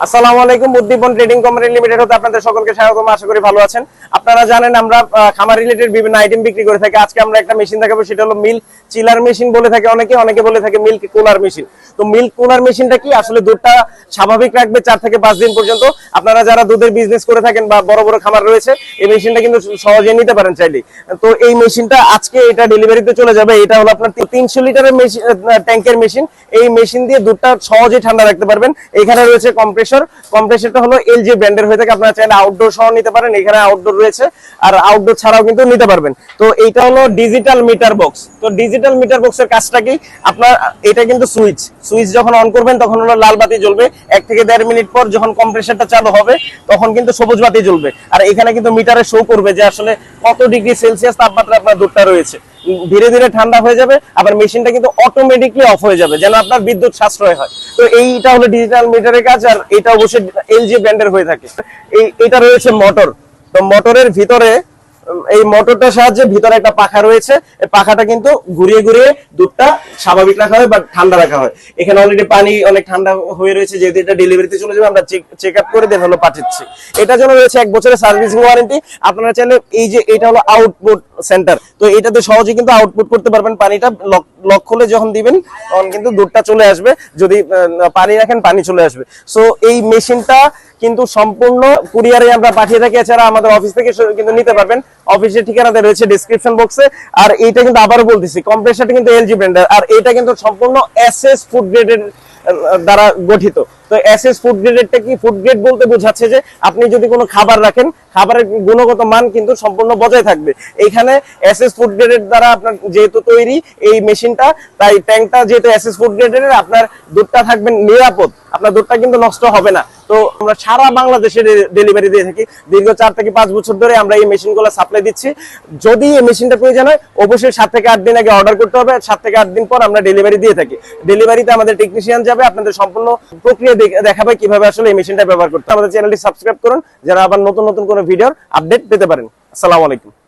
আপনারা স্বাভাবিক রাখবে চার থেকে পাঁচ দিন পর্যন্ত। আপনারা যারা দুধের বিজনেস করে থাকেন বা বড় বড় খামার রয়েছে, এই মেশিনটা কিন্তু সহজে নিতে পারেন চাইলেই তো এই মেশিনটা আজকে এটা ডেলিভারিতে চলে যাবে। এটা হলো আপনার তিনশো লিটারের মেশিন ট্যাঙ্কের মেশিন এই মেশিন দিয়ে দুধটা সহজে ঠান্ডা রাখতে পারবেন। এখানে রয়েছে কম্প্রেসর। কম্প্রেসরটা হলো এলজি ব্র্যান্ডের হয়ে থাকে। আপনারা চাইলে আউটডোর সহ নিতে পারেন। এখানে আউটডোর রয়েছে। আর আউটডোর ছাড়াও কিন্তু নিতে পারবেন। তো এইটা হলো ডিজিটাল মিটার বক্স তো ডিজিটাল মিটার বক্সের কাজটা কি? আপনার, এটা কিন্তু সুইচ সুইচ যখন অন করবেন, তখন হলো লাল বাতি জ্বলবে। এক থেকে দেড় মিনিট পর যখন কম্প্রেসরটা চালু হবে, তখন কিন্তু সবুজ বাতি জ্বলবে। আর এখানে কিন্তু মিটারে শো করবে যে আসলে কত ডিগ্রি সেলসিয়াস তাপমাত্রা আপনার দুধটা রয়েছে। ধীরে ধীরে ঠান্ডা হয়ে যাবে, আবার মেশিনটা কিন্তু অটোমেটিকলি অফ হয়ে যাবে, যেন আপনার বিদ্যুৎ সাশ্রয় হয়। তো এইটা হলো ডিজিটাল মিটারের কাজ, আর এটা অবশ্যই এলজি ব্র্যান্ডের হয়ে থাকে। এই, এটা রয়েছে মোটর তো মোটরের ভিতরে এই মোটরটার সাহায্যে ভিতরে একটা পাখা রয়েছে। এই পাখাটা কিন্তু ঘুরিয়ে ঘুরিয়ে দুধটা স্বাভাবিক রাখা হয় বা ঠান্ডা রাখা হয়। এখানে অলরেডি পানি অনেক ঠান্ডা হয়ে রয়েছে, যেহেতু এটা ডেলিভারিতে চলে যাবে, আমরা চেক আপ করে দেন হলো পাঠাচ্ছি এটার জন্য রয়েছে এক বছরের সার্ভিসিং ওয়ারেন্টি আপনারা চাইলে এই যে, এটা হলো আউটপুট সেন্টার তো এটাতে সহজে কিন্তু আউটপুট করতে পারবেন, পানিটা লক খুলে যখন দিবেন, তখন কিন্তু দুধটা চলে আসবে। যদি পানি রাখেন, পানি চলে আসবে। সো এই মেশিনটা কিন্তু সম্পূর্ণ কুরিয়ারে আমরা পাঠিয়ে থাকি। এছাড়া আমাদের অফিস থেকে কিন্তু নিতে পারবেন। অফিসের ঠিকানাতে রয়েছে ডিসক্রিপশন বক্সে আর এইটা কিন্তু আবারও বলতেছি কম্প্রেসারটা কিন্তু এলজি ব্র্যান্ডের আর এটা কিন্তু সম্পূর্ণ এসএস ফুড গ্রেডের দ্বারা গঠিত। তো এসএস ফুড গ্রেডেরটা কি? ফুড গ্রেড বলতে বোঝাচ্ছে যে আপনি যদি কোনো খাবার রাখেন, খাবারের গুণগত মান কিন্তু সম্পূর্ণ বজায় থাকবে। এইখানে এসএস ফুড গ্রেডের দ্বারা আপনার যেহেতু তৈরি এই মেশিনটা, তাই ট্যাঙ্কটা যেহেতু এসএস ফুড গ্রেডের আপনার দুধটা থাকবে নিরাপদ। আপনার দুধটা কিন্তু নষ্ট হবে না। তো আমরা সারা বাংলাদেশে ডেলিভারি দিয়ে থাকি। দীর্ঘ চার থেকে পাঁচ বছর ধরে আমরা এই মেশিনগুলো সাপ্লাই দিচ্ছি। যদি এই মেশিনটা প্রয়োজন হয়, অবশ্যই সাত থেকে আট দিন আগে অর্ডার করতে হবে। সাত থেকে আট দিন পর আমরা ডেলিভারি দিয়ে থাকি। ডেলিভারিতে আমাদের টেকনিশিয়ান যাবে, আপনাদের সম্পূর্ণ প্রক্রিয়া দেখাবে কীভাবে আসলে এই মেশিনটা ব্যবহার করতে। আমাদের চ্যানেলটি সাবস্ক্রাইব করুন, যারা আবার নতুন নতুন কোনো ভিডিওর আপডেট পেতে পারেন আসসালামু আলাইকুম